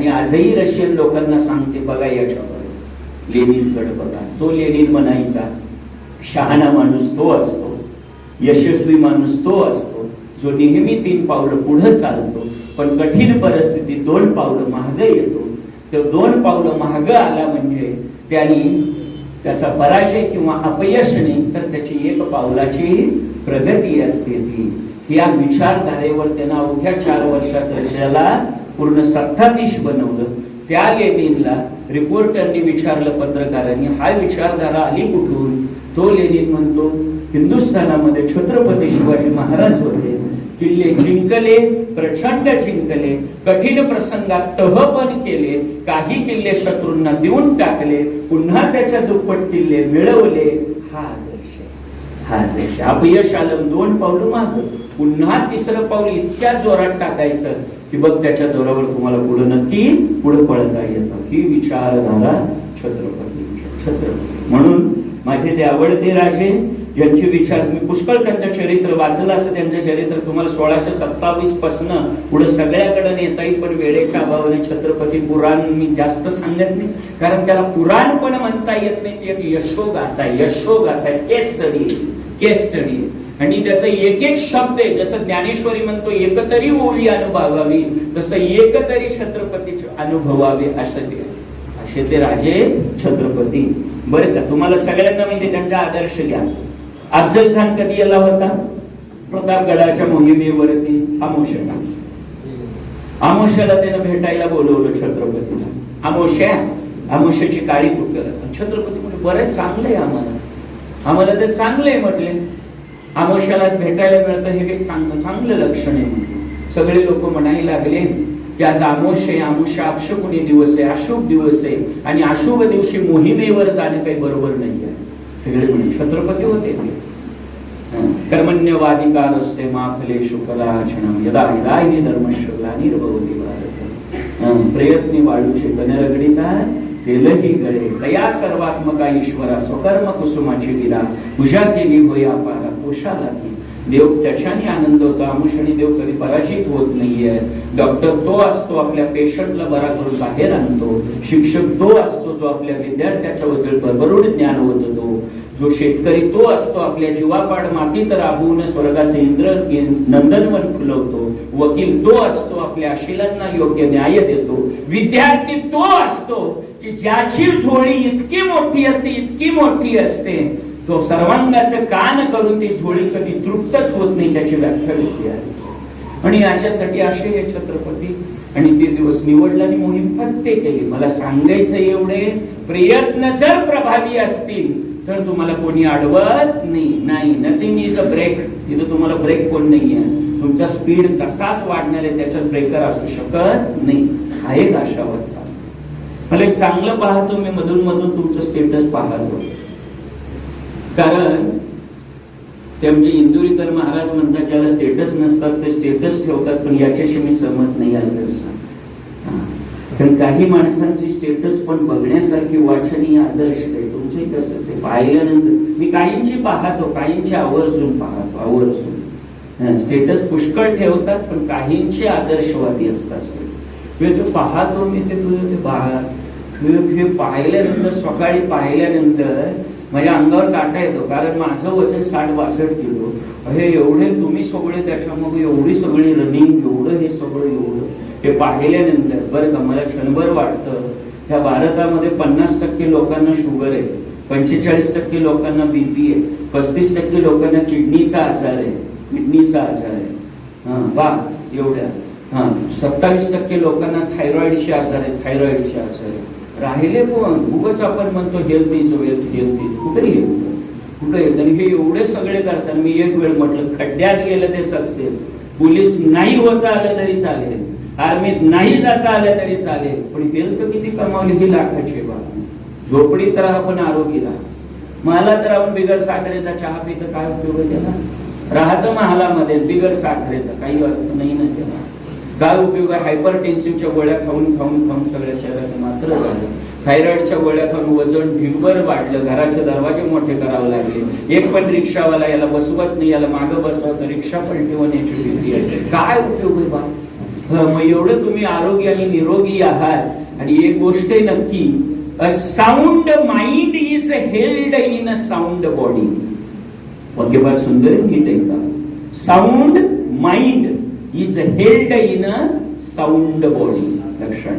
आणि आजही रशियन लोकांना सांगते बघा याच्याकडे लेनिनकडे बघा. तो लेनिन म्हणायचा शहाणा माणूस तो असतो यशस्वी माणूस तो असतो जो नेहमी तीन पावलं पुढे चालतो पण कठीण परिस्थितीत दोन पावलं महाग येतो. तो दोन पावलं महाग आला म्हणजे त्यांनी त्याचा पराजय किंवा अपयश नाही तर त्याची एक पावलाची प्रगती असते ती. या विचारधारेवर त्यांना अवघ्या चार वर्षात रशियाला पूर्ण सत्ताधीश बनवलं. त्या लेनिनला रिपोर्टरनी विचारलं पत्रकारांनी हा विचारधारा आली कुठून? तो लेनिन म्हणतो हिंदुस्थानामध्ये छत्रपती शिवाजी महाराज होते. किल्ले जिंकले प्रचंड जिंकले कठीण प्रसंगात तहपण केले काही किल्ले शत्रूंना देऊन टाकले पुन्हा त्याच्या दुप्पट किल्ले मिळवले. हा आदर्श हा आदर्श अपयश आलं दोन पावलं माग. पुन्हा तिसरं पाऊल इतक्या जोरात टाकायचं की बघ त्याच्या जोरावर तुम्हाला पुढे नक्की पुढे पळता येतं. ही विचारधारा छत्रपती छत्रपती. म्हणून माझे ते आवडते राजे यांचे विचार मी पुष्कळ त्यांचं चरित्र वाचलं असं त्यांचं चरित्र तुम्हाला सोळाशे सत्तावीस पासन पुढे सगळ्याकडे नेता येईल पण वेळेच्या अभावाने छत्रपती पुराण मी जास्त सांगत नाही. कारण त्याला पुराण पण म्हणता येत नाही. एक यशोगाथा आहे यशोगाथा आहे केस स्टडी केस स्टडी आणि त्याचा एक एक शब्द आहे जसं ज्ञानेश्वरी म्हणतो एकतरी ओळी अनुभवावी तसं एकतरी छत्रपती अनुभवावे असं ते. असे ते राजे छत्रपती. बरं का तुम्हाला सगळ्यांना माहिती त्यांचा आदर्श घ्या. अफजल खान कधी आला होता? प्रतापगडाच्या मोहिमेवरती अमोशा आमोशाला त्यानं भेटायला बोलवलं छत्रपतीला. आमोशा आमोशाची काळी कुठं छत्रपती म्हणजे बरं चांगलं आहे आम्हाला. आम्हाला ते चांगलं आहे म्हटले. आमोशाला भेटायला मिळतं हे काही चांगलं चांगलं लक्षण आहे सगळे लोक म्हणायला लागले की आज आमोश आहे आमोशा अपशकुनी दिवस आहे अशुभ दिवस आहे आणि अशुभ दिवशी मोहिमेवर जाणं काही बरोबर नाही आहे. सगळे म्हणजे छत्रपती होते ते. कर्मण्यवादिकार असते माफलेषु कलाचनम यदा यदायनी धर्मश्रला निर्भवती भारत. हं, प्रयत्नी वाळूचे गणरगडिता तेलही गळे. तया सर्वात्मका ईश्वरा स्वकर्म कुसुमाची विरा पूजा केली होय अपारा. पोषाला लागली. देव त्याच्याने आनंद होतो. आमुष आणि देव कधी पराजित होत नाहीये. डॉक्टर तो असतो आपल्या पेशंटला बरा करून बाहेर आणतो. शिक्षक तो असतो जो आपल्या विद्यार्थ्याच्या बद्दल भरभरून ज्ञान होत होतो. जो शेतकरी तो असतो आपल्या जीवापाड मातीत राबवून स्वर्गाचे इंद्र नंदनवन फुलवतो. वकील तो असतो आपल्या अशिलांना योग्य न्याय देतो. विद्यार्थी तो असतो की ज्याची झोळी इतकी मोठी असते इतकी मोठी असते. तो सर्वांगाचं कान करून ती झोळी कधी तृप्तच होत नाही त्याची व्याख्या घेतली आहे. आणि याच्यासाठी असे हे छत्रपती आणि ते दिवस निवडला आणि मोहीम फत्ते केली. मला सांगायचं एवढे प्रयत्न जर प्रभावी असतील तर तुम्हाला कोणी अडवत नाही. नाही नथिंग इज अ ब्रेक तिथं तुम्हाला ब्रेक कोण नाही आहे तुमचा स्पीड तसाच वाढणार आहे त्याच्यात ब्रेकर असू शकत नाही. हा एक आशावाद मला एक चांगलं पाहतो मी मधून मधून तुमचं स्टेटस पाहतो. कारण ते म्हणजे इंदुरीकर महाराज म्हणतात ज्याला स्टेटस नसतात ते स्टेटस ठेवतात पण याच्याशी मी सहमत नाही आलं कारण काही माणसांची स्टेटस पण बघण्यासारखी वाचनीय आदर्श आहे. तुमचे तसंच आहे. पाहिल्यानंतर मी काहींची पाहतो काहींची आवर्जून पाहतो आवर्जून. स्टेटस पुष्कळ ठेवतात पण काहींचे आदर्शवादी असतात. मी ते पाहतो मी ते तुझं ते पहा हे पाहिल्यानंतर सकाळी पाहिल्यानंतर माझ्या अंगावर काटा येतो कारण माझं वजन साठ बासष्ट किलो. हे एवढे तुम्ही सगळे त्याच्यामुळे एवढी सगळी रनिंग एवढं हे सगळं एवढं. हे पाहिल्यानंतर बरं का मला क्षणभर वाटतं ह्या भारतामध्ये पन्नास टक्के लोकांना शुगर आहे पंचेचाळीस टक्के लोकांना बीपी आहे पस्तीस टक्के लोकांना किडनीचा आजार आहे किडनीचा आजार आहे. हां वा एवढ्या. हां सत्तावीस टक्के लोकांना थायरॉईडचे आजार आहे थायरॉईडचे आजार आहे. राहिले कोण? उगच आपण म्हणतो health is wealth health is कुठे येऊ कुठे येतं आणि हे एवढे सगळे करतात. मी एक वेळ म्हटलं खड्ड्यात गेलं ते सक्सेस पोलीस नाही होता आलं तरी चालेल. आर्मीत नाही जाता आलं तरी चालेल. पण हेल्थ किती कमावली? ही लाखाची बाब. झोपडी तर आपण आरोग्य मला तर आपण बिगर साखरेचा चहा पितं काय उपयोग केला त्याला राहतं महालामध्ये बिगर साखरेचा. काही अर्थ नाही ना त्याला. काय उपयोग आहे. हायपर टेन्सिव्हच्या गोळ्या खाऊन खाऊन खाऊन सगळ्या शरीरात मात्र झालं. थायरॉइडच्या गोळ्या खाऊन वजन ढिगभर वाढलं. घराचे दरवाजे मोठे करावे लागले. एक पण रिक्षावाला याला बसवत नाही याला मागं बसवत रिक्षा पलटी होण्याची भीती आहे. काय उपयोग आहे बा? मग एवढं तुम्ही आरोग्य आणि निरोगी आहात. आणि एक गोष्ट आहे नक्की. A sound mind is held in a sound body okay फार सुंदर आहे, नीट ऐका. Sound mind is held in a sound body लक्षात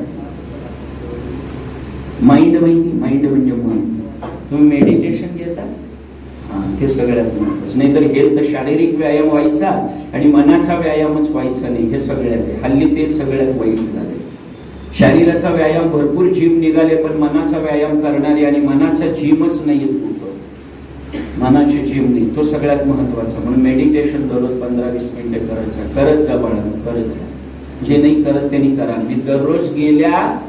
माइंड माहिती माइंड म्हणजे मन. तुम्ही मेडिटेशन घेता? हा, ते सगळ्यात महत्वाचं. नाहीतर हेल्थ शारीरिक व्यायाम व्हायचा आणि मनाचा व्यायामच व्हायचा नाही. हे सगळ्यात आहे. हल्ली ते सगळ्यात वाईट झाले शरीराचा व्यायाम भरपूर जिम निघाले पण मनाचा व्यायाम करणारे आणि मनाचा जिमच नाही मनाची जीवनी तो सगळ्यात महत्त्वाचा म्हणून मेडिटेशन दररोज पंधरा वीस मिनिटं जा. करत जा बाळा करत जा. जे नाही करत त्यांनी करा. मी दररोज गेल्या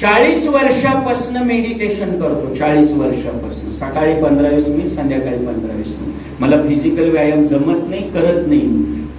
चाळीस वर्षापासून मेडिटेशन करतो. चाळीस वर्षापासून. सकाळी पंधरा वीस मिनिट संध्याकाळी पंधरा वीस मिनिट. मला फिजिकल व्यायाम जमत नाही करत नाही.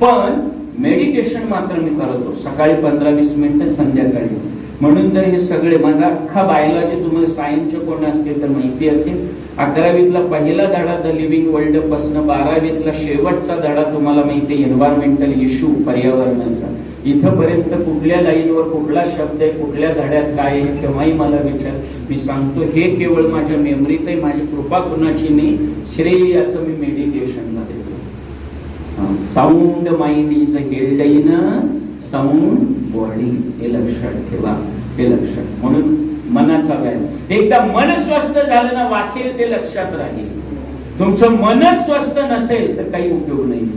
पण मेडिटेशन मात्र मी करतो. सकाळी पंधरा वीस मिनिट संध्याकाळी. म्हणून तर हे सगळे माझा अख्खा बायोलॉजी तुम्हाला सायन्सचे कोण असतील तर माहिती असेल. अकरावीतला पहिला धडा द लिव्हिंग वर्ल्डपासून बारावीतला शेवटचा धडा तुम्हाला माहिती आहे एन्व्हायरमेंटल इश्यू पर्यावरणाचा. इथंपर्यंत कुठल्या लाईनवर कुठला शब्द आहे कुठल्या धड्यात काय आहे केव्हाही मला विचार. मी सांगतो हे केवळ माझ्या मेमरीत आहे माझी कृपा कुणाची नाही श्रेय याचं मी मेडिटेशनला देतो. Sound mind is held in sound body हे लक्षात ठेवा हे लक्षात. म्हणून मनाचा व्यायाम एकदा मन स्वस्थ झालं ना वाचेल ते लक्षात राहील. तुमचं मन स्वस्थ नसेल तर काही उपयोग नाही.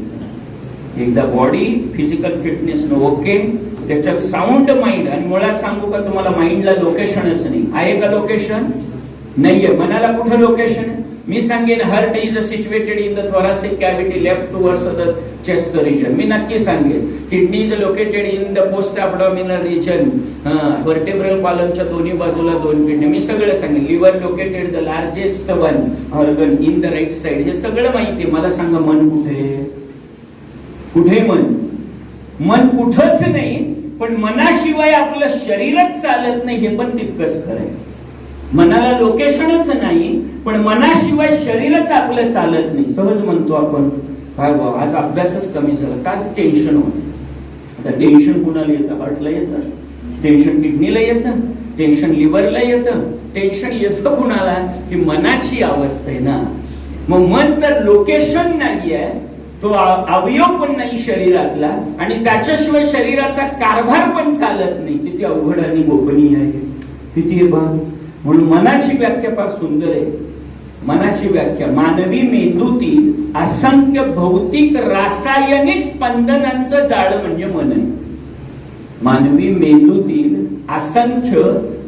एकदा बॉडी फिजिकल फिटनेस न ओके त्याच्यात साऊंड माइंड आणि मुळात सांगू का तुम्हाला माइंडला लोकेशनच नाही. आहे का लोकेशन नाहीये. मनाला कुठं लोकेशन आहे? मी सांगेन heart is situated in the thoracic cavity left towards the chest region मी नक्की सांगेन kidney is located in the post abdominal region vertebral कॉलमच्या दोन्ही बाजूला दोन किडनी मी सगळं सांगेन. Liver located the largest one organ in the right side हे सगळं माहिती आहे. मला सांगा मन कुठे? कुठे मन? मन कुठंच नाही पण मनाशिवाय आपलं शरीरच चालत नाही हे पण तितकंच खरं आहे. मनाला लोकेशनच नाही पण मनाशिवाय शरीरच आपलं चालत नाही. सहज म्हणतो आपण काय बा आज अभ्यासच कमी झाला काय टेन्शन होत आता टेन्शन कुणाला येतं? हार्टला येतं. टेन्शन किडनीला येतं. टेन्शन लिव्हरला येतं. टेन्शन येतं कुणाला? की मनाची अवस्था आहे ना. मग मन तर लोकेशन नाहीये तो अवयव पण नाही शरीरातला आणि त्याच्याशिवाय शरीराचा कारभार पण चालत नाही. किती अवघड आणि गोपनीय आहे. किती आहे बा म्हणून मनाची व्याख्या फार सुंदर आहे. मनाची व्याख्या मानवी मेंदूतील असंख्य भौतिक रासायनिक स्पंदनांचं जाळं म्हणजे मन आहे मानवी मेंदूतील असंख्य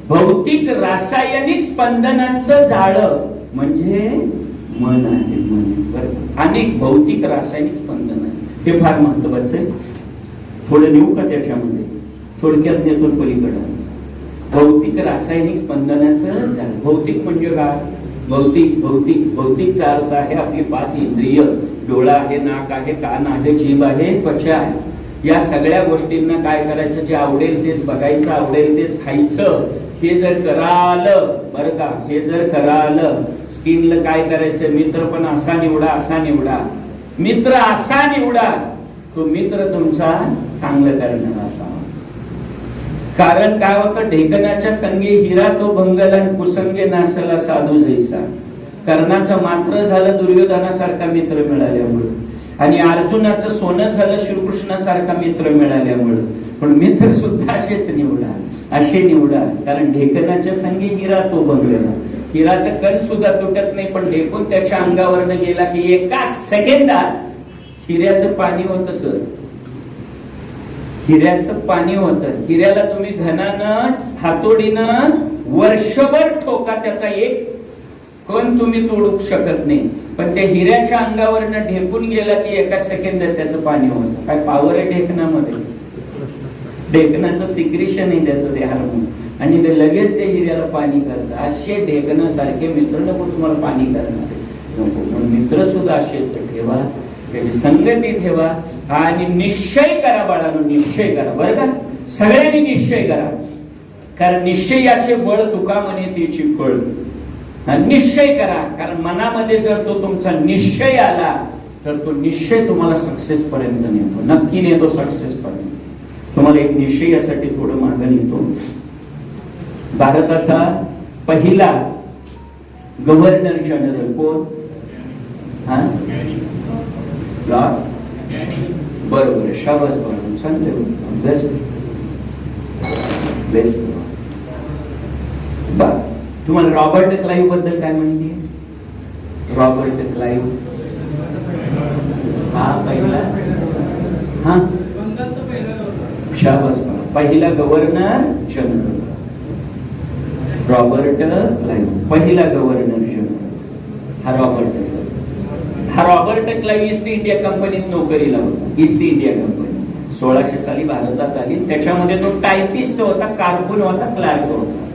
भौतिक रासायनिक स्पंदनांचं जाळं म्हणजे मन आहे मन अनेक भौतिक रासायनिक स्पंदन आहे हे फार महत्वाचं आहे. थोडं नेऊ का त्याच्यामध्ये? थोडक्यात नेतो पलीकडं. भौतिक रासायनिक स्पंदनाचं झालं भौतिक म्हणजे काय? भौतिक भौतिक भौतिकचा अर्थ आहे आपली पाच इंद्रिय. डोळा आहे नाक आहे कान आहे जीभ आहे त्वचा आहे. या सगळ्या गोष्टींना काय करायचं? जे आवडेल तेच बघायचं आवडेल तेच खायचं. हे जर करालं बरं का? हे जर करालं स्किनला काय करायचं? मित्र पण असा निवडा असा निवडा. मित्र असा निवडा. तो मित्र तुमचा चांगलं करणारा असावा. कारण काय होतं? ढेकणाच्या संगे हिरा तो बंगला आणि कुसंगे नासला साधू जैसा. कर्णाचं मात्र झालं दुर्योधनासारखा मित्र मिळाल्यामुळं. आणि अर्जुनाचं सोनं झालं श्रीकृष्णासारखा मित्र मिळाल्यामुळं. पण मित्र सुद्धा असेच निवडा असे निवडा. कारण ढेकणाच्या संगे हिरा तो बंगला हिराचं कण सुद्धा तुटत नाही पण ढेकून त्याच्या अंगावरनं गेला की एका सेकंदात हिऱ्याचं पाणी होत सर. हिऱ्याचं पाणी होतं. हिऱ्याला तुम्ही घनानं हातोडीनं वर्षभर ठोका त्याचा एक कण तुम्ही तोडू शकत नाही. पण त्या हिऱ्याच्या अंगावरनं ढेकून गेला की एका सेकंदात त्याचं पाणी होतं. काय पावर आहे ढेकणामध्ये? ढेकणाचं सिक्रेशन आहे त्याचं ते हार्मोन आणि ते लगेच ते हिऱ्याला पाणी करतं. असे ढेकणासारखे मित्र नको तुम्हाला पाणी करणार. नको. पण मित्र सुद्धा असेच. ठेवा. त्याची संगती ठेवा आणि निश्चय करा बाळानो निश्चय करा. बरं का? सगळ्यांनी निश्चय करा. कारण निश्चयाचे बळ तुका म्हणे त्याची फळ. निश्चय करा. कारण मनामध्ये जर तो तुमचा निश्चय आला तर तो निश्चय तुम्हाला सक्सेस पर्यंत नेतो. नक्की नेतो सक्सेस पर्यंत. तुम्हाला एक निश्चय यासाठी थोडं मागं नेतो भारताचा पहिला गव्हर्नर जनरल कोण? हा? शाबास बरोबर चांगले बेस्ट तुम्हाला रॉबर्ट क्लाईव्ह बद्दल काय आहे रॉबर्ट क्लाईव्ह हा पहिला हा शाबास पहिला गव्हर्नर जनरल रॉबर्ट क्लाईव्ह पहिला गव्हर्नर जनरल हा रॉबर्ट हा रॉबर्ट क्लाईव्ह ईस्ट इंडिया कंपनीत नोकरीला होता. ईस्ट इंडिया कंपनी सोळाशे साली भारतात आली. त्याच्यामध्ये तो टायपिस्ट होता कारकून होता क्लार्क होता.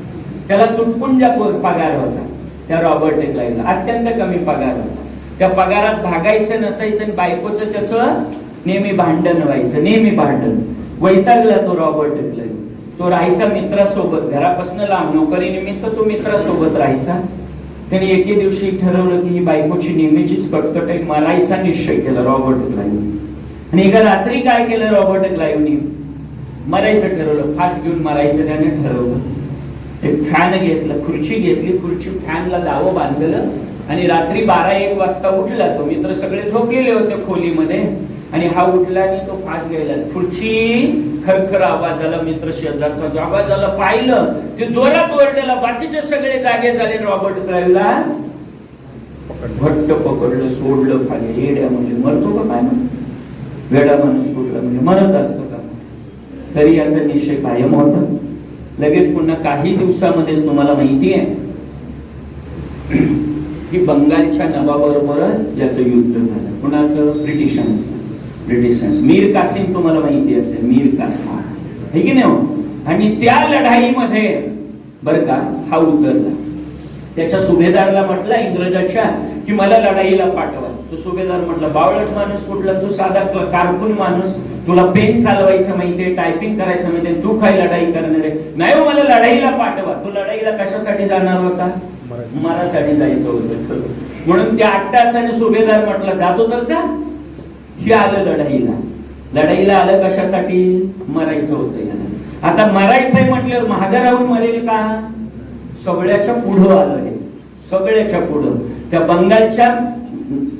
त्याला तुटपुंजा पगार होता. त्या रॉबर्ट क्लाईव्हला अत्यंत कमी पगार होता. त्या पगारात भागायचं नसायचं आणि बायकोचं त्याचं नेहमी भांडण व्हायचं. नेहमी भांडण. वैतागला तो रॉबर्ट क्लाईव्ह तो राहायचा मित्रासोबत. घरापासून लांब. नोकरी निमित्त तो मित्रासोबत राहायचा. त्यांनी एके दिवशी ठरवलं की ही बायकोची नेहमीचीच कटकट आहे मरायचा निश्चय केला रॉबर्ट क्लाईव्ह आणि एका रात्री काय केलं रॉबर्ट क्लाईव्हनी मरायचं ठरवलं फास घेऊन मरायचं त्याने ठरवलं. एक फॅन घेतलं खुर्ची घेतली खुर्ची फॅनला दावं बांधलं आणि रात्री बारा एक वाजता उठला तो. मित्र सगळे झोपलेले होते खोलीमध्ये आणि हा उठला आणि तो फास घ्यायला खुर्ची खरखर आवाज आला मित्र शेजारचा जो आवाज आला पाहिलं ते जोरात ओरडला. बाकीचे सगळे जागे झाले रॉबर्ट क्लाईव्हला घट्ट पकडलं सोडलं खाली येड्या म्हणजे मरतो का काय म्हणतो वेडा माणूस कुठला म्हणजे मरत असतो का? तरी याचा निश्चय कायम होता. लगेच पुन्हा काही दिवसामध्येच तुम्हाला माहिती आहे. की बंगालच्या नवाबरोबर याचं युद्ध झालं. कुणाचं? ब्रिटिशांचं. ब्रिटिशांचं मीर कासिम तुम्हाला माहिती असेल मीर कासिम. हे की नाही हो? आणि त्या लढाईमध्ये बर का हा उतरला. त्याच्या सुभेदारला म्हटला इंग्रजाच्या की मला लढाईला पाठवा तो सुभेदार म्हटला बावळट माणूस कुठला? तू साधा कारकून माणूस. तुला पेन चालवायचं माहितीये टायपिंग करायचं माहितीये तू काय लढाई करणार आहे? नाही हो मला लढाईला पाठवा. तू लढाईला कशासाठी जाणार होता? मरासाठी जायचं होतं. म्हणून त्या आठ तासाने सुभेदार म्हटला जातो तर जा. हे आलं लढाईला. लढाईला आलं कशासाठी? मरायचं होतं याला आता मरायचंय म्हटल्यावर महागा राहून मरेल का? सगळ्याच्या पुढं आलं हे. सगळ्याच्या पुढं. त्या बंगालच्या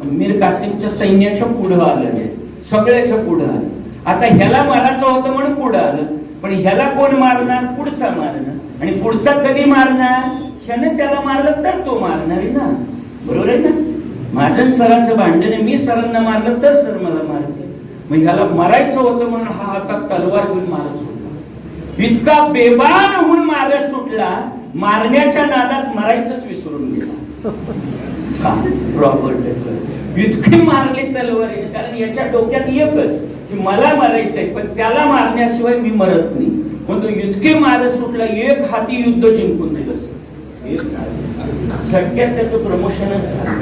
मीर कासिमच्या सैन्याच्या पुढं आलं हे. सगळ्याच्या पुढं आलं. आता ह्याला मारायचं होतं म्हणून पुढं आलं. पण ह्याला कोण मारणार? पुढचा मारणार आणि पुढचा कधी मारणार? ह्याने त्याला मारलं तर तो मारणार आहे ना. बरोबर आहे ना? माझं सरांचं भांडण मी सरांना मारलं तर सर मला मारते मग ह्याला मरायचं होतं म्हणून हा हातात तलवार घेऊन मारत सुटला इतका बेबान होऊन मारत सुटला मारण्याच्या नादात मरायचंच विसरून गेला का? रॉबर्ट इतकी मारली तलवार कारण याच्या डोक्यात एकच की मला मारायचंय पण त्याला मारण्याशिवाय मी मरत नाही पण तो इतके मारत सुटला एक हाती युद्ध जिंकून दिलं सर. एक हाती. त्याचं प्रमोशनच झालं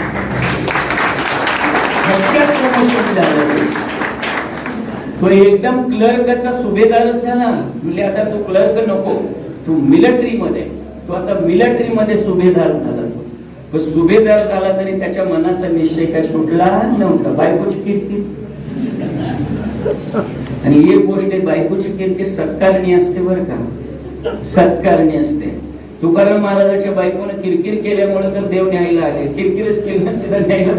सगळ्यात प्रमोशन झालं तो एकदम क्लर्कचा सुभेदारच झाला. म्हणजे आता तू क्लर्क नको तू मिलिटरी मध्ये तो आता मिलिटरी मध्ये सुभेदार झाला तो. पण सुभेदार झाला तरी त्याच्या मनाचा निश्चय काय सुटला नव्हता. बायकोची किरकिर. आणि एक गोष्ट आहे बायकोची किरकिर सत्कारणी असते बरं का. सत्कारणी असते. तुकाराम महाराजाच्या बायकोनं किरकिर केल्यामुळे तर देव न्यायला आले. किरकिरच केली नसते न्यायला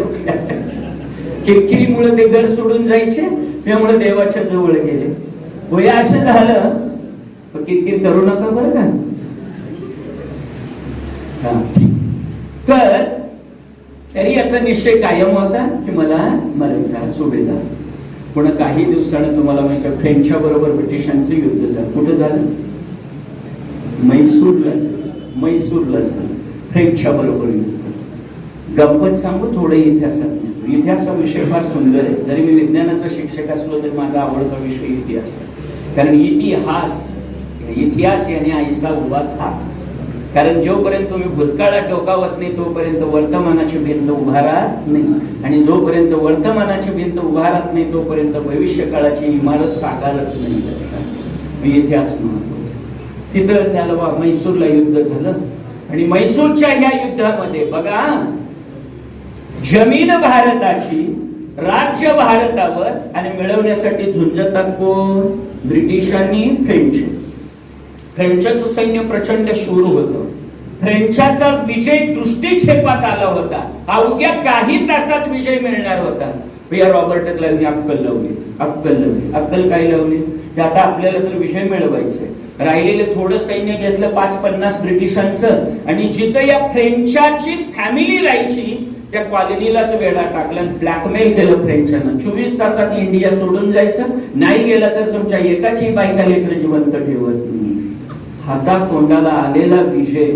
किरकिरीमुळे ते घर सोडून जायचे त्यामुळे देवाच्या जवळ गेले. वय असं झालं किरकिर करू नका बरं का? तर तरी याचा निश्चय कायम होता की मला मरायचा सुभेदार. पुन्हा काही दिवसानं तुम्हाला माहिती फ्रेंडच्या बरोबर ब्रिटिशांचं युद्ध झालं. कुठं झालं? मैसूरला झालं. मैसूरला झालं. फ्रेंडच्या बरोबर युद्ध. गंमत सांगू थोडं इतिहासात इतिहास हा विषय फार सुंदर आहे. जरी मी विज्ञानाचा शिक्षक असलो तरी माझा आवडता विषय इतिहास कारण इतिहास इतिहास याने आईसा उभा था. कारण जोपर्यंत तुम्ही भूतकाळात डोकावत नाही तोपर्यंत वर्तमानाची भिंत उभारत नाही. आणि जोपर्यंत वर्तमानाची भिंत उभारत नाही तोपर्यंत भविष्य काळाची इमारत साकारत नाही. मी इतिहास महत्त्वाचा तिथं त्याला वा- म्हैसूरला युद्ध झालं. आणि म्हैसूरच्या ह्या युद्धामध्ये बघा जमीन भारताची राज्य भारतावर आणि मिळवण्यासाठी झुंजतात कोण? ब्रिटिशांनी फ्रेंच. फ्रेंचाचं सैन्य प्रचंड शूर होतं. फ्रेंचाचा विजय दृष्टीक्षेपात आला होता. अवघ्या काही तासात विजय मिळणार होता. या रॉबर्ट क्लाईव्हने अक्कल लावली. अक्कल लावली. अक्कल काय लावली? की आता आपल्याला तर विजय मिळवायचे राहिलेलं थोडं सैन्य घेतलं पाच पन्नास ब्रिटिशांचं. आणि जिथं या फ्रेंचाची फॅमिली राहायची त्या कॉलनीलाच वेढा टाकला ब्लॅकमेल केलं फ्रेंचानं चोवीस तासात इंडिया सोडून जायचं. नाही गेलं तर तुमच्या एकाची बायका लेकर जिवंत ठेवत नाही. हाता तोंडाला आलेला विजय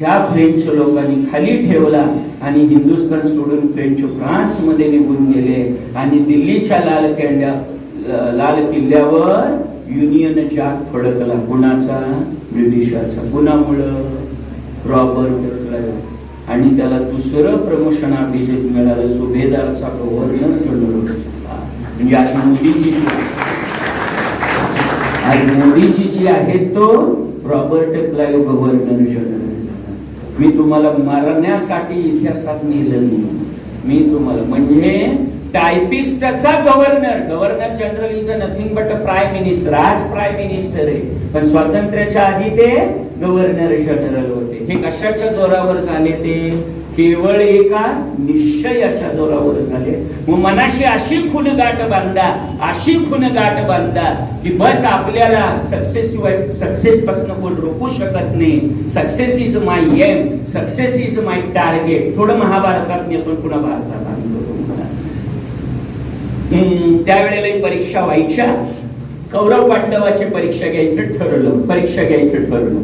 ह्या फ्रेंच लोकांनी खाली ठेवला आणि हिंदुस्थान सोडून फ्रेंच फ्रान्समध्ये निघून गेले आणि दिल्लीच्या लाल केंड्या लाल किल्ल्यावर युनियन जॅक फडकला. कुणाचा? ब्रिटिशाचा. कुणामुळं? रॉबर्ट आणि त्याला दुसरं प्रमोशन अभिजित मिळालं सुभेदारचा गव्हर्नर जनरल म्हणजे आज मोदीजी आज मोदीजी जी आहेत तो रॉबर्ट क्लाइव्ह गव्हर्नर जनरल मी तुम्हाला मरण्यासाठी इतिहासात नेलं नाही. मी तुम्हाला म्हणजे टायपिस्टचा governor governor general is a nothing but a prime minister आज प्राईम मिनिस्टर आहे. पण स्वातंत्र्याच्या आधी ते गव्हर्नर जनरल होते. हे कशाच्या जोरावर झाले ते? केवळ एका निश्चयाच्या जोरावर झाले. मग मनाशी अशी खुणगाठ बांधा अशी खुणगाठ बांधा की बस आपल्याला सक्सेस सक्सेस पासून कोण रोखू शकत नाही. Success is my aim success is my target थोडं महाभारतात आपण पुन्हा भारतात आणतो तुम्हाला. त्यावेळेलाही त्यावेळेला परीक्षा व्हायच्या. कौरव पांडवाची परीक्षा घ्यायचं ठरवलं परीक्षा घ्यायचं ठरवलं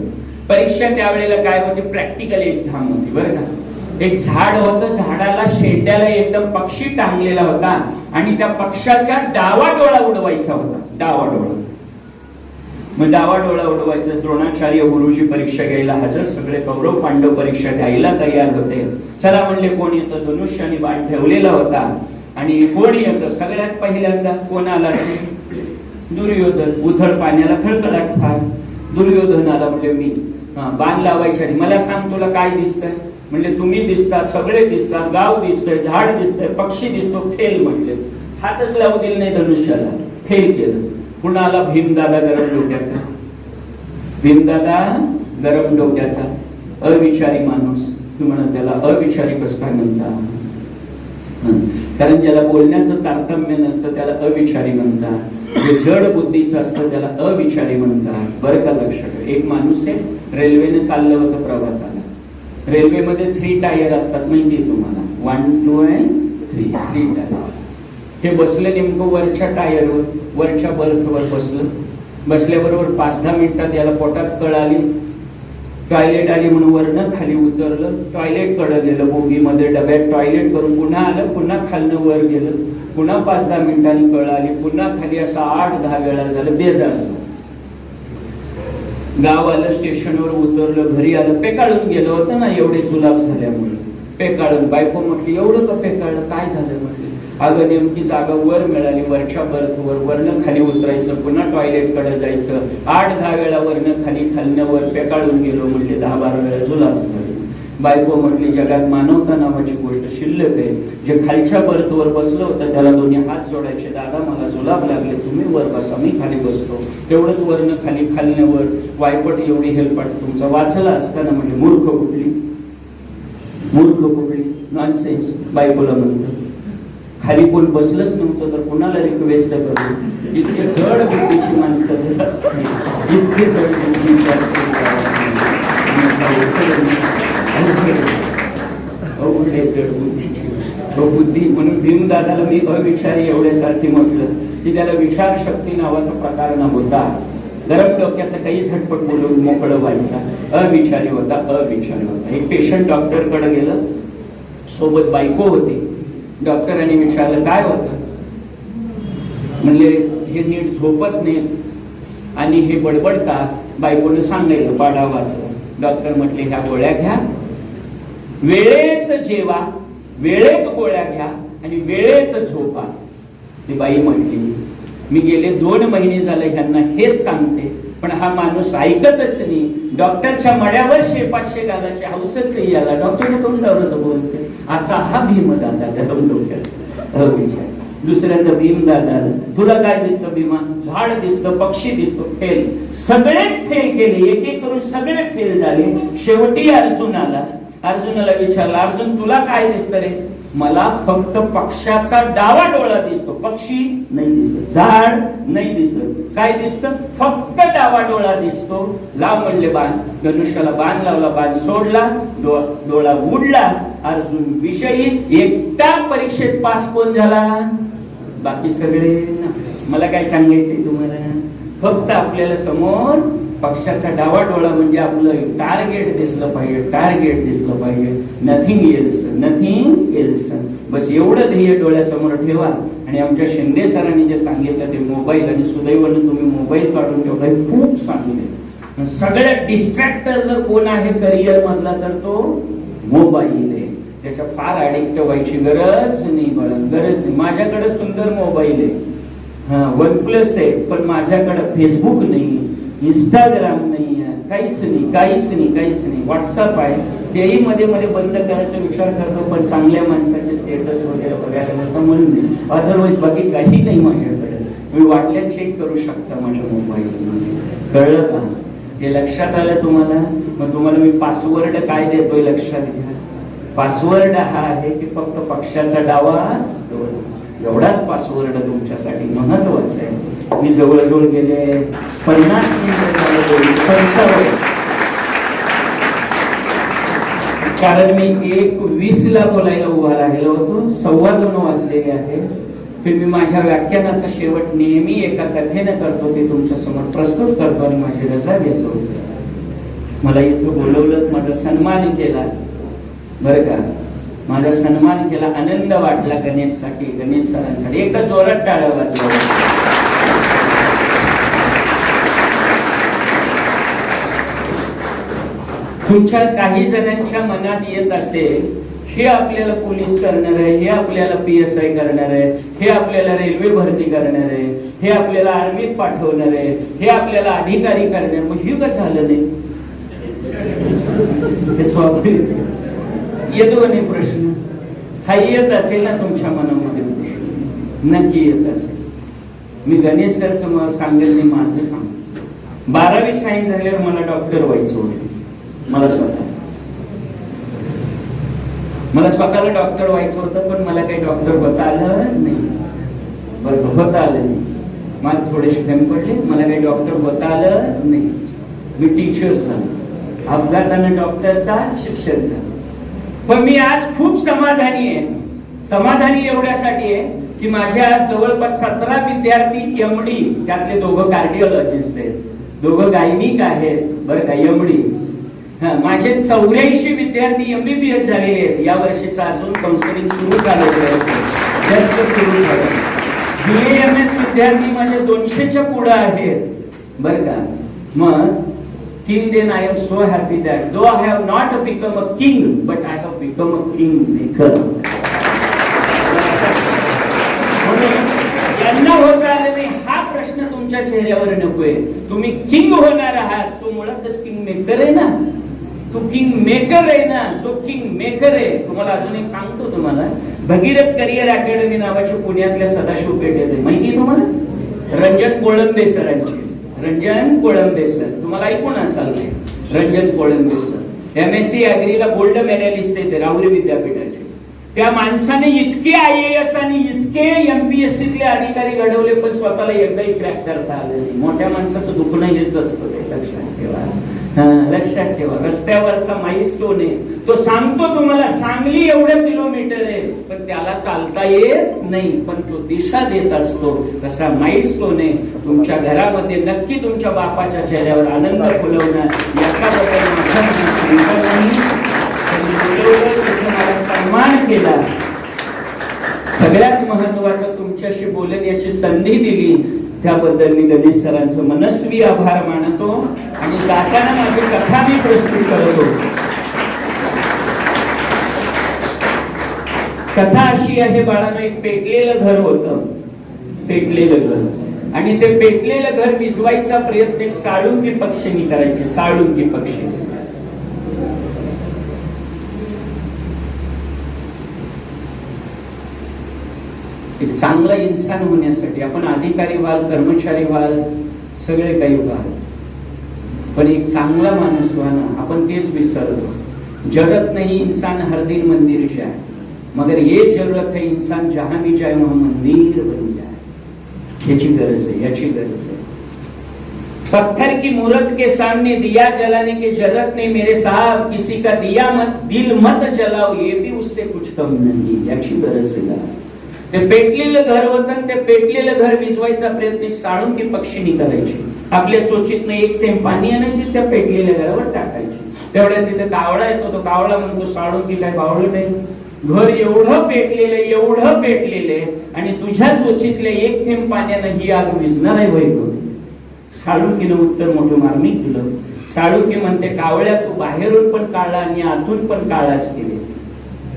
परीक्षा त्यावेळेला काय होती? प्रॅक्टिकल एक्झाम होती बरं का? एक झाड होतं झाडाला शेंड्याला एकदम पक्षी टांगलेला होता आणि त्या पक्षाच्या डावा डोळा उडवायचा होता. डावा डोळा. मग डावा डोळा उडवायचं. द्रोणाचार्य गुरुजी परीक्षा घ्यायला हजर. सगळे कौरव पांडव परीक्षा घ्यायला तयार होते. चला म्हणले कोण येतं? धनुष्याने बाण ठेवलेला होता. आणि कोण येतं सगळ्यात पहिल्यांदा कोण आला असेल दुर्योधन उथळ पाण्याला खळखळाट फार. दुर्योधन आला म्हणजे मी बाण लावायच्या मला सांग तुला काय दिसतंय? म्हणजे तुम्ही दिसतात सगळे दिसतात गाव दिसतंय झाड दिसतंय पक्षी दिसतो फेल म्हटले हातच लावू दिले नाही धनुष्याला फेल केलं. पुन्हा आला भीमदादा गरम डोक्याचा. भीमदादा गरम डोक्याचा. अविचारी माणूस. तुम्ही म्हणत त्याला अविचारी कसं काय म्हणता? कारण ज्याला बोलण्याचं तारतम्य नसतं त्याला अविचारी म्हणतात. जे जड बुद्धीचं असतं त्याला अविचारी म्हणतात. बरं का लक्ष? एक माणूस आहे रेल्वेने चाललं होतं प्रवासाला. रेल्वेमध्ये थ्री टायर असतात माहिती तुम्हाला? One two and three three tier हे बसलं नेमकं वरच्या टायरवर वरच्या बर्थवर बसलं. बसल्याबरोबर पाच दहा मिनिटात याला पोटात कळ आली. टॉयलेट आली म्हणून वरनं खाली उतरलं. टॉयलेट कडं गेलं बोगीमध्ये डब्यात टॉयलेट करून पुन्हा आलं पुन्हा खालनं वर गेलं. पुन्हा पाच दहा मिनिटांनी कळ आली पुन्हा खाली असं आठ दहा वेळा झालं बेजार गाव आलं स्टेशनवर उतरलं घरी आलं पेकाळून गेलं. होतं ना एवढे जुलाब झाल्यामुळे. पेकाळून बायको म्हटली एवढं का पेकाळलं? काय झालं? म्हटली अगं नेमकी जागा वर मिळाली वरच्या बर्थवर वरनं खाली उतरायचं पुन्हा टॉयलेटकडे जायचं. आठ दहा वेळा वरनं खाली खालण्यावर पेकाळून गेलो म्हणले दहा बारा वेळा जुलाब झाले बायको म्हटली जगात मानवता नावाची गोष्ट शिल्लक आहे. जे खालच्या बर्थवर बसलं होतं त्याला दोन्ही हात जोडायचे. दादा मला जुलाब लागले. तुम्ही वर बसा मी खाली बसतो. तेवढंच वरनं खाली खालण्यावर वायपट एवढी हेलपाट तुमचा वाचला असताना म्हणजे मूर्ख कुठली? मूर्ख कुठली? नॉनसेन्स बायकोला म्हणतो खाली कोण बसलंच नव्हतं तर कुणाला रिक्वेस्ट करू? इतके जड बुद्धीची माणसं जर असते इतके जड बुद्धीची अवघडे जड बुद्धीची. बुद्धी म्हणून भीमदादाला मी अविचारी एवढ्यासारखी म्हटलं की त्याला विचार शक्ती नावाचा प्रकार नव्हता गरम डोक्याचं काही झटपट बोलून मोकळं व्हायचा. अविचारी होता अविचारी होता. एक पेशंट डॉक्टरकडे गेलं. सोबत बायको होती. डॉक्टरांनी विचारलं काय होतं? म्हणले हे नीट झोपत नाहीत आणि हे बडबडतात. बायकोनं सांगायला पाडा वाचलं डॉक्टर म्हटले ह्या गोळ्या घ्या. वेळेत जेवा वेळेत गोळ्या घ्या आणि वेळेत झोपा. ती बाई म्हटली मी गेले दोन महिने झाले ह्यांना हेच सांगते. पण हा माणूस ऐकतच नाही. डॉक्टरच्या मड्यावर शेपाशे घालायचे हौसच याला डॉक्टरच्या तोंडावरच बोलते असा हा भीमदादा गरम डोक्यात. विचार. दुसऱ्यांदा भीम दादा तुला काय दिसतं भीमा? झाड दिसतं पक्षी दिसतो. फेल. सगळेच फेल केले. एक एक करून सगळे फेल झाले. शेवटी अर्जुन आला. अर्जुनाला विचारला अर्जुन तुला काय दिसतं रे? मला फक्त पक्षाचा डावा डोळा दिसतो. पक्षी नाही दिसत. झाड नाही दिसत. काय दिसतं? फक्त डावा डोळा दिसतो. लाव म्हणले बाण. धनुष्याला बाण लावला बाण सोडला डोळा डोळा उडला. अर्जुन विषयी एकटा परीक्षेत पास कोण झाला? बाकी सगळे मला काय सांगायचंय तुम्हाला? फक्त आपल्याला समोर पक्षाचा डावा डोळा म्हणजे आपलं टार्गेट दिसलं पाहिजे टार्गेट दिसलं पाहिजे. नथिंग एल्स नथिंग एल्स बस एवढं ध्येय डोळ्यासमोर ठेवा. आणि आमच्या शिंदे सरांनी जे सांगितलं ते मोबाईल आणि सुदैवानं तुम्ही मोबाईल काढून ठेवला हे खूप चांगले सगळ्यात डिस्ट्रॅक्टर जर कोण आहे करिअर मधला तर तो मोबाईल आहे. त्याच्या फार अडिक्ट व्हायची गरज नाही बाळा गरज नाही. माझ्याकडे सुंदर मोबाईल आहे. वन प्लस आहे पण माझ्याकडे फेसबुक नाही. इंस्टाग्राम नाही आहे काहीच नाही काहीच नाही काहीच नाही. व्हॉट्सअप आहे. तेही मध्ये मध्ये बंद करायचा विचार करतो पण चांगल्या माणसाचे स्टेटस वगैरे बघायला मिळतं म्हणून नाही. अदरवाईज बाकी काही नाही माझ्याकडे. तुम्ही वाटल्या चेक करू शकता माझ्या मोबाईलमध्ये कळलं का? हे लक्षात आलं तुम्हाला? मग तुम्हाला मी पासवर्ड काय देतोय लक्षात घ्या. पासवर्ड हा आहे की फक्त पक्षाचा डावा एवढाच पासवर्ड तुमच्यासाठी महत्त्वाचा आहे. मी जवळजवळ गेले पन्नास मिनिटं कारण मी एक वीस ला बोलायला उभा राहिलो होतो. सव्वा दोन वाजलेले आहे. फिर मी माझ्या व्याख्यानाचा शेवट नेहमी एका कथेनं करतो ते तुमच्यासमोर प्रस्तुत करतो आणि माझी रजा घेतो. मला इथं बोलवलं माझा सन्मान केला. बरं का? माझा सन्मान केला आनंद वाटला गणेशसाठी गणेश सरांसाठी. एकदा जोरात टाळ्या वाजल्या तुमच्या काही जणांच्या मनात येत असेल हे आपल्याला पोलीस करणार आहे हे आपल्याला पी एस आय करणार आहे हे आपल्याला रेल्वे भरती करणार आहे हे आपल्याला आर्मीत पाठवणार आहे हे आपल्याला अधिकारी करणार मग हे कसं झालं नाही? हे स्वाभाविक. येतो नाही प्रश्न? हा येत असेल ना तुमच्या मनामध्ये प्रश्न. नक्की येत असेल. मी गणेश सरचं सांगेल मी माझं सांग बारावी सायन्स झाल्यावर मला डॉक्टर व्हायचं होतं. मला स्वतः. मला स्वतःला डॉक्टर व्हायचं होतं पण मला काही डॉक्टर बतालं आलं नाही. बरं होता आलं नाही. मला थोडेसे कमी पडले मला काही डॉक्टर बतालं आलं नाही. मी टीचर झालो. अपघातानं डॉक्टरचा शिक्षक झालो. पण मी आज खूप समाधानी आहे. समाधानी एवढ्यासाठी आहे की माझ्या आज जवळपास सतरा विद्यार्थी एमडी त्यातले दोघं कार्डिओलॉजिस्ट आहेत. दोघं गायनिक आहेत बरं का एमडी हा, माझे चौऱ्याऐंशी विद्यार्थी एमबीबीएस झालेले आहेत. या वर्षीचं अजून काउन्सिलिंग सुरू झालेलं आहे. जास्त सुरू झालं. बी एम एस विद्यार्थी माझे दोनशेच्या पुढे आहेत. बरं का. मग till then I am so happy that though I have not become a king, but I have become a king maker. यांना होत आलेले हा प्रश्न तुमच्या चेहऱ्यावर नकोय. तुम्ही किंग होणार आहात तो मुळातच किंग मेकर आहे ना? तो किंग मेकर आहे ना? जो किंग मेकर आहे. तुम्हाला अजून एक सांगतो तुम्हाला. भगीरथ करिअर अकॅडमी नावाची पुण्यातल्या सदाशिव पेठेत आहे. माहिती आहे तुम्हाला? रंजन कोळंबे सरांची रंजन कोळंबे सर तुम्हाला ऐकून असाल नाही Ranjan Kolambe sir M S C ऍग्रीला gold medalist आहे ते राहुरी विद्यापीठाचे. त्या माणसाने इतके आय एस आणि इतके एमपीएससीतले अधिकारी घडवले पण स्वतःला एकदाही क्रॅक करता आले नाही. मोठ्या माणसाचं दुखणं हेच असतं ते लक्षात ठेवा. लक्षात ठेवा. रस्त्यावरचा माईलस्टोन आहे. तो सांगतो तुम्हाला सांगली एवढं किलोमीटर आहे पण त्याला चालता येत नाही. पण तो दिशा देत असतो. तसा माईलस्टोन आहे. तुमच्या घरामध्ये नक्की तुमच्या बापाच्या चेहऱ्यावर आनंद फुलवणार. याच्याबद्दल सन्मान केला. सगळ्यात महत्वाचं तुमच्याशी बोलण्याची संधी दिली. त्याबद्दल मी गणेश सरांचं मनस्वी आभार मानतो आणि जाताना माझी कथा मी प्रस्तुत करतो. कथा अशी आहे बाळानं एक पेटलेलं घर होतं. पेटलेलं घर. आणि ते पेटलेलं घर विझवायचा प्रयत्न एक साळुंकी पक्षीने करायचे साळुंकी पक्षी चांगला इन्सान होण्यासाठी आपण अधिकारी व्हाल कर्मचारी व्हाल सगळे काही व्हाल. पण एक चांगला माणूस व्हा ना आपण तेच विसरतो जरत नाही इंसान हर दिन मंदिर जाए मगर ये जरूरत है इंसान जहां भी जाए वहां मंदिर बन जाए याची गरज आहे याची गरज आहे. पत्थर की मूर्त के सामने दिया जलाने की जरूरत नहीं मेरे साहब किसी का दिया मत दिल मत जलाओ ये भी उससे कुछ कम नहीं याची गरज आहे जरा. ते पेटलेलं घर होतं ते पेटलेलं घर विजवायचा प्रयत्न एक साळुंकी पक्षीनी करायची आपल्या चोचीतनं एक थेंब पाणी आणायची त्या पेटलेल्या घरावर टाकायची. तेवढ्या तिथे कावळा येतो तो कावळा म्हणतो साळुंकी काय बावळट आहे? घर एवढं पेटलेलं एवढं पेटलेलं आणि तुझ्या चोचीतल्या एक थेंब पाण्यानं ही आग विसणार आहे वैभव. साळुकीनं उत्तर मोठं मार्मिक दिलं. साळुकी म्हणते कावळ्या तू बाहेरून पण काळा आणि आतून पण काळाच केले.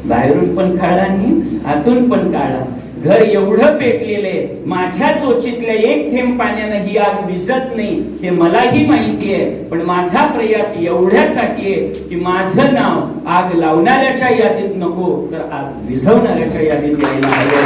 बाहेरून पण काळा आणि आतून पण काळा घर एवढं पेटलेले माझ्या चोचीतल्या एक थेंब पाण्यानं ही आग विझत नाही हे मलाही माहिती आहे. पण माझा प्रयास एवढ्यासाठी आहे की माझं नाव आग लावणाऱ्याच्या यादीत नको तर आग विझवणाऱ्याच्या यादीत यायला हवं.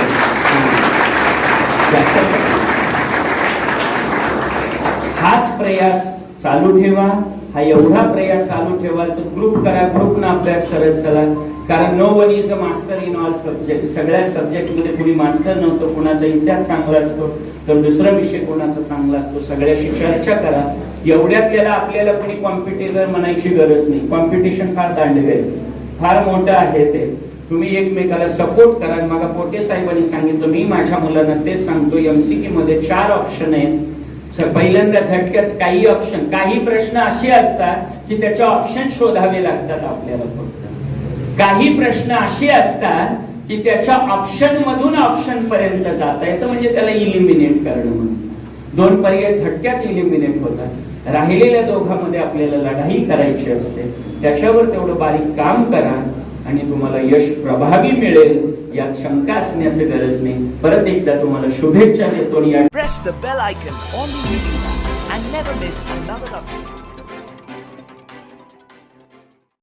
हाच प्रयास चालू ठेवा. हा एवढा प्रयास चालू ठेवा तर ग्रुप करा ग्रुपनं अभ्यास करत चला. कारण no one is a master in all subject सगळ्या सब्जेक्टमध्ये कुणी मास्टर नव्हतं कुणाचा इतिहास चांगला असतो तर दुसरा विषय कोणाचा चांगला असतो? सगळ्याशी चर्चा करा. एवढ्यात याला आपल्याला कुणी कॉम्पिटिटर म्हणायची गरज नाही. कॉम्पिटिशन फार दांडवे फार मोठं आहे ते. तुम्ही एकमेकाला सपोर्ट करा. मग पोटे साहेबांनी सांगितलं मी माझ्या मुलांना तेच सांगतो एमसीक्यू मध्ये चार ऑप्शन आहेत. पहिल्यांदा झटक्यात काही ऑप्शन काही प्रश्न असे असतात की त्याचे ऑप्शन शोधावे लागतात आपल्याला. फक्त काही प्रश्न असे असतात की त्याच्या ऑप्शन मधून ऑप्शन पर्यंत जाता येतं म्हणजे त्याला इलिमिनेट करणं म्हणून. दोन पर्याय झटक्यात इलिमिनेट होतात. राहिलेल्या दोघांमध्ये आपल्याला लढाई करायची असते. त्याच्यावर तेवढं बारीक काम करा आणि तुम्हाला यश प्रभावी मिळेल यात शंका असण्याची गरज नाही. परत एकदा तुम्हाला शुभेच्छा देतो आणि या